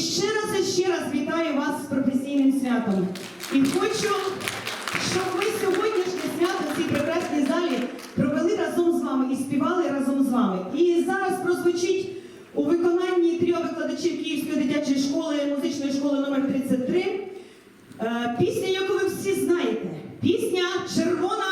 ще раз і ще раз вітаю вас з професійним святом. І хочу, щоб ви сьогоднішнє свято в цій прекрасній залі провели разом з вами і співали разом з вами. І зараз прозвучить у виконанні трьох викладачів Київської дитячої школи музичної школи номер 33 е, пісня, яку ви всі знаєте. Пісня Червона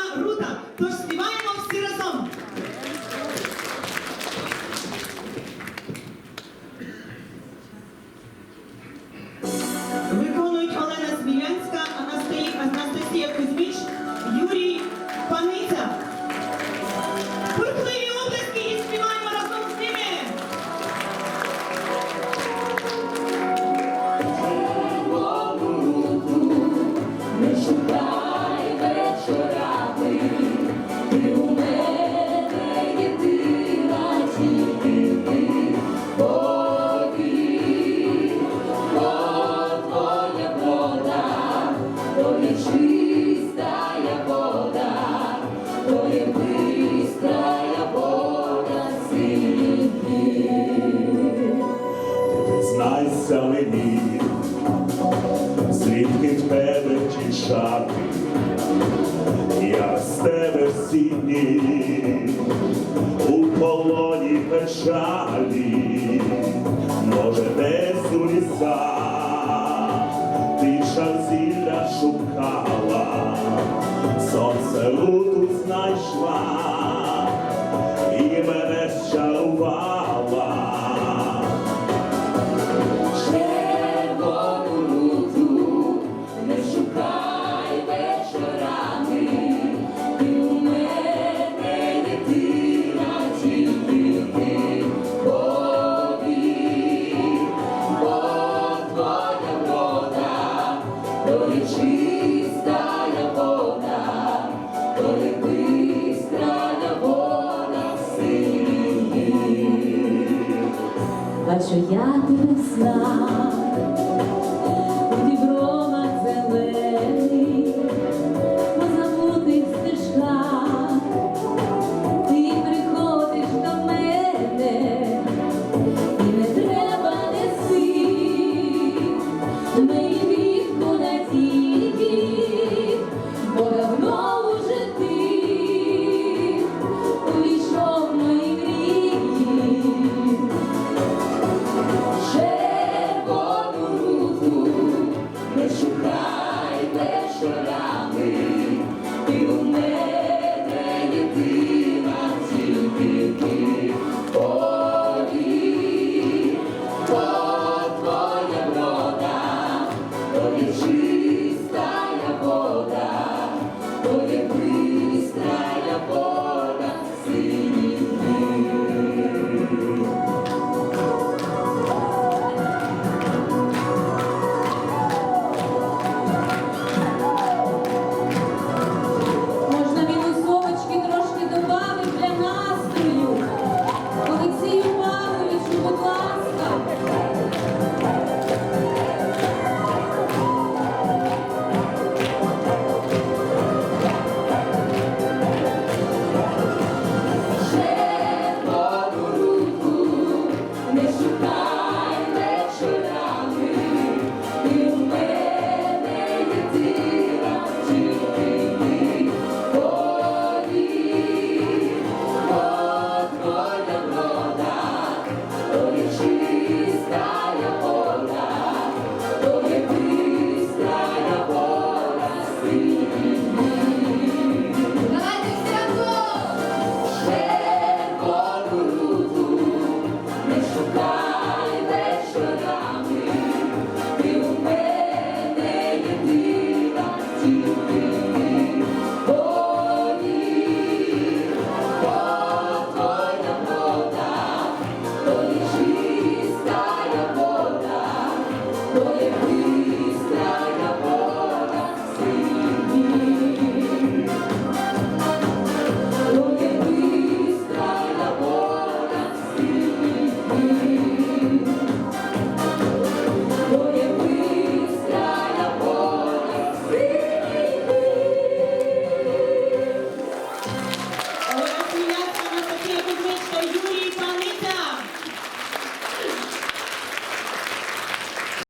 мені, звідки в тебе тішати, я з тебе всі дні у полоні печалі, може десь у лісах? Ти зілля шукала, сонце тут знайшла є чистая вода, то є бистрая вода синіх. Бачу я тебе знав, вечорами,